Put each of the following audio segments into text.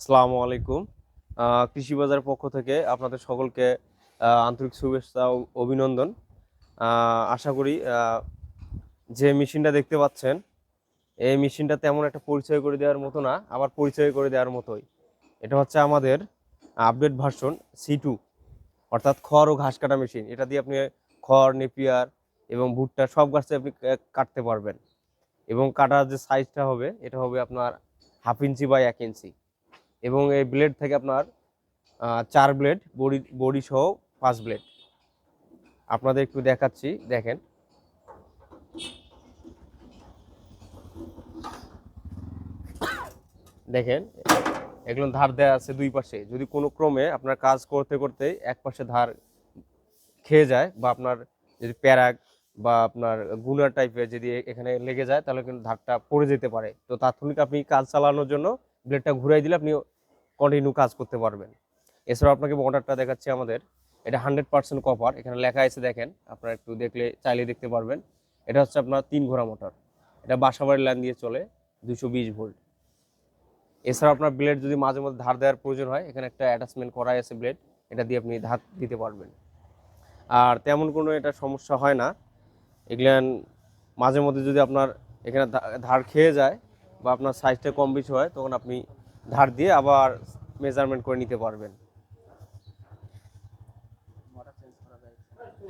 আসসালামু আলাইকুম। কৃষি বাজার পক্ষ থেকে আপনাদের সকলকে আন্তরিক শুভেচ্ছা ও অভিনন্দন। আশা করি যে মেশিনটা দেখতে পাচ্ছেন, এই মেশিনটা তেমন একটা পরিচয় করে দেওয়ার মতো না, আবার পরিচয় করে দেওয়ার মতোই। এটা হচ্ছে আমাদের আপডেট ভার্সন সি টু অর্থাৎ খড় ও ঘাস কাটা মেশিন। এটা দিয়ে আপনি খড়, নেপিয়ার এবং ভুট্টা সব গাছে আপনি কাটতে পারবেন। এবং কাটার যে সাইজটা হবে, এটা হবে আপনার হাফ ইঞ্চি বাই এক ইঞ্চি। এবং এই ব্লেড থেকে আপনার চার ব্লেড বডি বডি সহ পাঁচ ব্লেড আপনাদের একটু দেখাচ্ছি, দেখেন। দেখেন, এগুলো ধার দেওয়া আছে দুই পাশে। যদি কোনো ক্রমে আপনার কাজ করতে করতে এক পাশে ধার খেয়ে যায় বা আপনার যদি প্যারাগ বা আপনার গুনার টাইপের যদি এখানে লেগে যায়, তাহলে কিন্তু ধারটা পড়ে যেতে পারে। তো তাৎক্ষণিক আপনি কাজ চালানোর জন্য ব্লেডটা ঘুরাই দিলে আপনি কন্টিনিউ কাজ করতে পারবেন। এছাড়াও আপনাকে মোটরটা দেখাচ্ছি আমাদের, এটা হান্ড্রেড পার্সেন্ট কপার এখানে লেখা আছে দেখেন, আপনারা একটু দেখলে চাইলে দেখতে পারবেন। এটা হচ্ছে আপনার তিন ঘোড়া মোটর এটা বাসাবাড়ির লাইন দিয়ে চলে দুশো বিশ ভোল্ট এছাড়া আপনার ব্লেড যদি মাঝে মধ্যে ধার দেওয়ার প্রয়োজন হয়, এখানে একটা অ্যাটাচমেন্ট করা আছে ব্লেড এটা দিয়ে আপনি ধার দিতে পারবেন। আর তেমন কোনো এটা সমস্যা হয় না। এগুলান মাঝে মধ্যে যদি আপনার এখানে ধার খেয়ে যায় বা আপনার সাইজটা কম বেশি হয়, তখন আপনি ধার দিয়ে আবার মেজারমেন্ট করে নিতে পারবেন।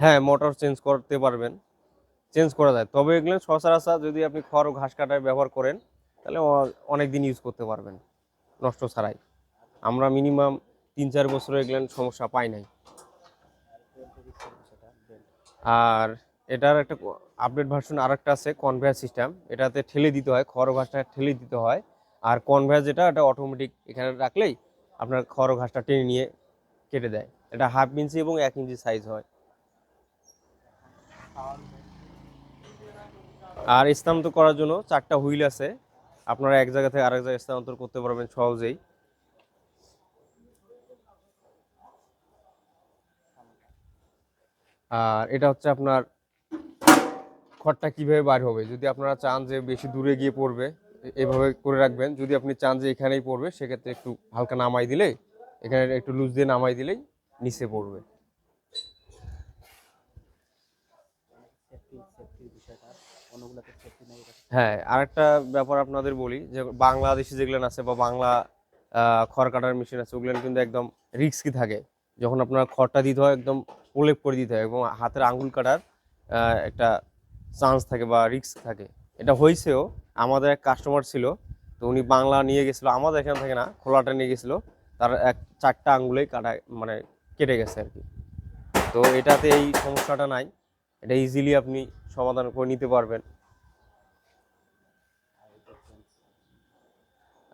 হ্যাঁ মোটর চেঞ্জ করতে পারবেন। চেঞ্জ করা যায়। তবে এগুলো সচরাচর যদি আপনি খড় ও ঘাস কাটায় ব্যবহার করেন, তাহলে অনেক দিন ইউজ করতে পারবেন, নষ্ট ছাড়াই। আমরা মিনিমাম তিন চার বছর এগুলো সমস্যা পাই নাই। আর এটার একটা আপডেট ভার্সন আর একটা আছে কনভেয়ার সিস্টেম এটাতে ঠেলে দিতে হয়, খড় ঘাসটা ঠেলে দিতে হয়। আর কনভেয়ার যেটা, এটা অটোমেটিক এখানে রাখলেই আপনার খড় ঘাসটা টেনে নিয়ে কেটে দেয়। এটা হাফ ইঞ্চি এবং এক ইঞ্চি সাইজ হয়। আর স্থানান্তর করার জন্য চারটা হুইল আছে। আপনারা এক জায়গা থেকে আরেক জায়গায় স্থানান্তর করতে পারবেন সহজেই। আর এটা হচ্ছে আপনার খড়টা কীভাবে বার হবে? যদি আপনারা চান যে বেশি দূরে গিয়ে পড়বে এভাবে করে রাখবেন। যদি আপনি চান যে এখানেই পড়বে, সেক্ষেত্রে একটু হালকা নামাই দিলে, এখানে একটু লুজ দিয়ে নামাই দিলেই নিচে পড়বে। হ্যাঁ আরেকটা ব্যাপার আপনাদের বলি, যে বাংলাদেশি যেগুলো আছে বা বাংলা খড় কাটার মেশিন আছে, ওগুলো কিন্তু একদম রিস্কি থাকে। যখন আপনার খড়টা দিতে হয়, একদম প্রলেপ করে দিতে হয় এবং হাতের আঙ্গুল কাটার একটা চান্স থাকে বা রিস্ক থাকে। এটা হয়েছেও আমাদের এক কাস্টমার ছিল, তো উনি বাংলা নিয়ে গেছিল, আমাদের এখান থেকে না, খোলাটা নিয়ে গেছিল, তার এক চারটা আঙ্গুলেই কাটা মানে কেটে গেছে আর কি। তো এটাতে এই সমস্যাটা নাই, এটা ইজিলি আপনি সমাধান করে নিতে পারবেন।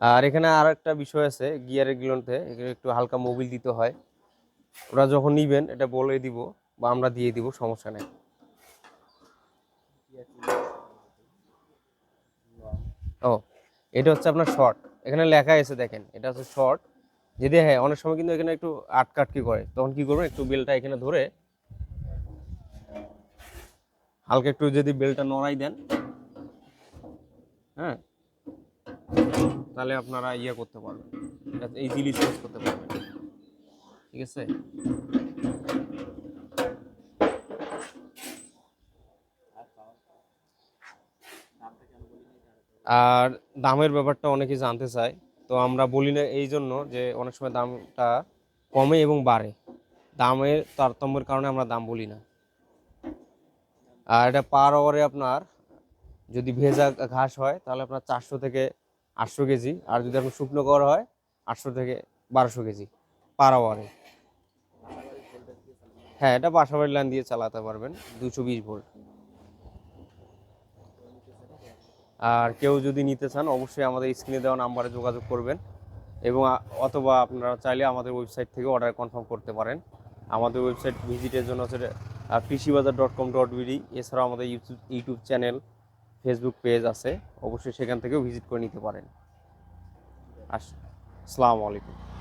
আর এখানে আর একটা বিষয় আছে, গিয়ারের গুলোতে এখানে একটু হালকা মোবিল দিতে হয়। ওরা যখন নিবেন, এটা বলে দিব বা আমরা দিয়ে দিব, সমস্যা নেই। ও, এটা হচ্ছে আপনার শর্ট এখানে লেখা আছে দেখেন, এটা হচ্ছে শর্ট যদি হ্যাঁ অনেক সময় কিন্তু এখানে একটু আটকাটকি করে, তখন কি করবেন, একটু বেলটা এখানে ধরে হালকা একটু যদি বেলটা নড়াই দেন হ্যাঁ তাহলে আপনারা ইয়ে করতে পারবেন। ইজিলি চেঞ্জ করতে পারবেন। ঠিক আছে? আর দামের ব্যাপারটা অনেকেই জানতে চায়। তো আমরা বলি না এই জন্য যে অনেক সময় দামটা কমে এবং বাড়ে। দামের তারতম্যের কারণে আমরা দাম বলি না। আর এটা পার ওভারে আপনার যদি ভেজা ঘাস হয়, তাহলে আপনার চারশো থেকে আটশো কেজি। আর যদি আপনার শুকনো করা হয়, আটশো থেকে বারোশো কেজি পার আওয়ারে হ্যাঁ এটা বাসাবাড়ির লাইন দিয়ে চালাতে পারবেন। দুশো বিশ ভোল্ট। আর কেউ যদি নিতে চান, অবশ্যই আমাদের স্ক্রিনে দেওয়া নাম্বারে যোগাযোগ করবেন এবং অথবা আপনারা চাইলে আমাদের ওয়েবসাইট থেকে অর্ডার কনফার্ম করতে পারেন। আমাদের ওয়েবসাইট ভিজিটের জন্য হচ্ছে Krishibazar dot com dot BD, এছাড়াও আমাদের YouTube YouTube channel, Facebook page আছে। অবশ্যই সেখান থেকেও ভিজিট করে নিতে পারেন। আস- আসসালামু আলাইকুম।